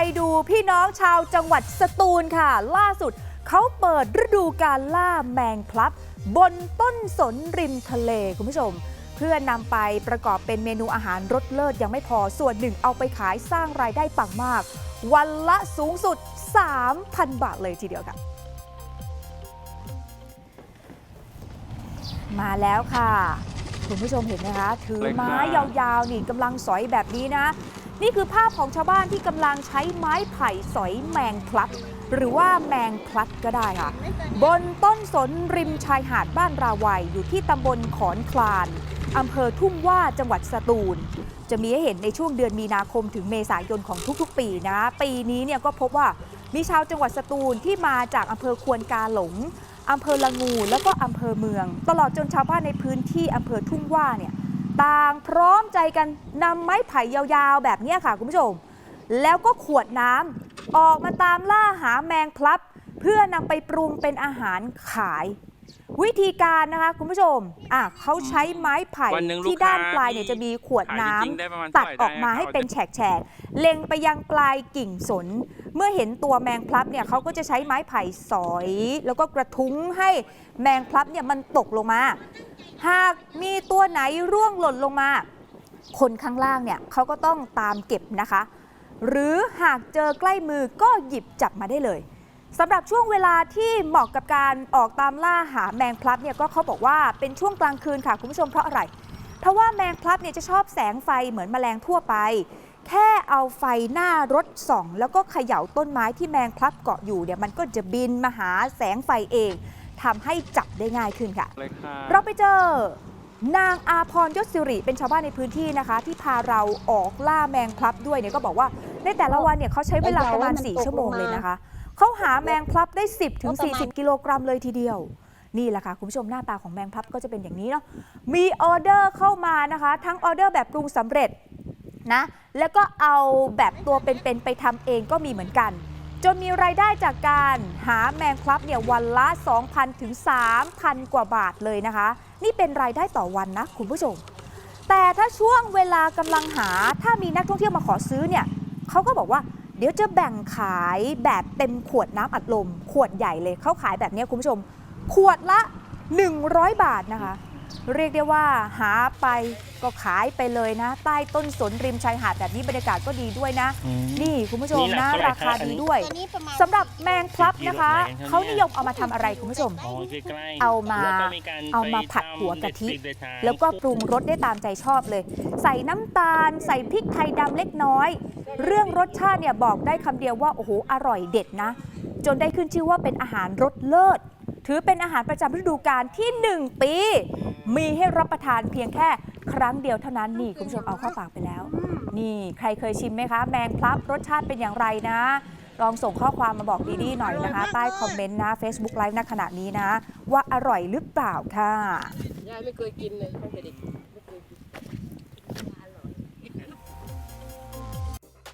ไปดูพี่น้องชาวจังหวัดสตูลค่ะ ล่าสุดเขาเปิดฤดูการล่าแมงพลับบนต้นสนริมทะเลคุณผู้ชม เพื่อนำไปประกอบเป็นเมนูอาหารรสเลิศยังไม่พอส่วนหนึ่งเอาไปขายสร้างรายได้ปังมาก วันละสูงสุด 3,000 บาทเลยทีเดียวค่ะ มาแล้วค่ะ คุณผู้ชมเห็นไหมคะ ถือไม้ยาวๆ นี่กำลังสอยแบบนี้นะ นี่คือภาพของชาวบ้านที่กำลังใช้ไม้ไผ่สอยแมงพลัด หรือว่าแมงพลัดก็ได้ค่ะ บนต้นสนริมชายหาดบ้านราวัยอยู่ที่ตำบลขอนคลานอำเภอทุ่งว่าจังหวัดสตูล จะมีให้เห็นในช่วงเดือนมีนาคมถึงเมษายนของทุกๆ ปีนะ ปีนี้เนี่ยก็พบว่ามีชาวจังหวัดสตูลที่มาจากอำเภอควนกาหลงอำเภอละงู แล้วก็อำเภอเมือง ตลอดจนชาวบ้านในพื้นที่อำเภอทุ่งว่าเนี่ย ต่างพร้อมใจกันนำไม้ไผ่ยาวๆ แบบนี้ค่ะคุณผู้ชม แล้วก็ขวดน้ำออกมาตามล่าหาแมงพลับ เพื่อนำไปปรุงเป็นอาหารขาย วิธีการนะคะคุณผู้ชมอะเขาใช้ไม้ไผ่วันหนึ่งลูกที่ด้านปลายค้าเนี่ยจะมีขวดขายน้ำจริงๆได้ประมาณตัดเท่าไหร่ออกมาได้ให้ครับเป็นแฉกๆเล็งไปยังปลายกิ่งสน เมื่อเห็นตัวแมงพลับเนี่ยเขาก็จะใช้ไม้ไผ่สอย แล้วก็กระทุ้งให้แมงพลับเนี่ยมันตกลงมา หากมีตัวไหนร่วงหล่นลงมา คนข้างล่างเนี่ยเขาก็ต้องตามเก็บนะคะ หรือหากเจอใกล้มือก็หยิบจับมาได้เลย สำหรับช่วงเวลาที่เหมาะกับการออกตามล่าหาแมงพลับเนี่ยก็เขาบอกว่าเป็นช่วงกลางคืนค่ะคุณผู้ชมเพราะอะไร เพราะว่าแมงพลับเนี่ยจะชอบแสงไฟเหมือนแมลงทั่วไป แค่เอาไฟหน้ารถส่อง แล้วก็เขย่าต้นไม้ที่แมงพลับเกาะอยู่เนี่ยมันก็จะบินมาหาแสงไฟเองทำให้จับได้ง่ายขึ้นค่ะ เลยค่ะเราไปเจอนางอาพรยศสิริเป็นชาวบ้านในพื้นที่นะคะ ที่พาเราออกล่าแมงพลับด้วยเนี่ยก็บอกว่าในแต่ละวันเนี่ยเขาใช้เวลาประมาณ4ชั่วโมงเลยนะคะ เขาหาแมงพลับได้ 10 ถึง 40 กิโลกรัมเลยทีเดียว นี่แหละค่ะ คุณผู้ชมหน้าตาของแมงพลับก็จะเป็นอย่างนี้เนาะมีออเดอร์เข้ามานะคะ ทั้งออเดอร์แบบปรุงสำเร็จนะแล้วก็เอาแบบตัวเป็นๆไปทำเองก็มีเหมือนกัน จนมีรายได้จากการหาแมงพลับเนี่ยวันละ 2,000 ถึง 3,000 กว่าบาทเลยนะคะ นี่เป็นรายได้ต่อวันนะคุณผู้ชม แต่ถ้าช่วงเวลากำลังหาถ้ามีนักท่องเที่ยวมาขอซื้อเนี่ยเขาก็บอกว่า เดี๋ยวจะแบ่งขายแบบเต็มขวดน้ำอัดลม ขวดใหญ่เลยเขาขายแบบนี้คุณผู้ชม ขวดละ 100 บาทนะคะ เรียกได้ว่าหาไปก็ขายไปเลยนะ ใต้ต้นสนริมชายหาดแบบนี้บรรยากาศก็ดีด้วยนะนี่คุณผู้ชมนี่หนันะกเท่าไหร่ราคาคะอันดีนี้ด้วยตัวนี้ประมาณ สำหรับแมงพลับนะคะกี่โลแรงครับเขานิยมเอามาทำอะไรคุณผู้ชม อ๋อใกล้ๆเอามาแล้วก็รเอามาไปผัดหัวกะทิทำเด็ดๆเด็ดๆแล้วก็ปรุงรสได้ตามใจชอบเลย ใส่น้ำตาล ใส่พริกไทยดำเล็กน้อย เรื่องรสชาติเนี่ยบอกได้คำเดียวว่า โอ้โห อร่อยเด็ดนะ จนได้ขึ้นชื่อว่าเป็นอาหารรสเลิศ ถือเป็นอาหารประจำฤดูกาลที่ 1 ปี มีให้รับประทานเพียงแค่ครั้งเดียวเท่านั้นนี่คุณผู้ชมเอาเข้าปากไปแล้ว นี่ใครเคยชิมไหมคะ แมงพลับรสชาติเป็นอย่างไรนะ ลองส่งข้อความมาบอกดีๆหน่อยนะคะ ใต้คอมเมนต์นะ Facebook Live ณขณะนี้นะ ว่าอร่อยหรือเปล่าค่ะ ยายไม่เคยกินเลยตั้งแต่เด็ก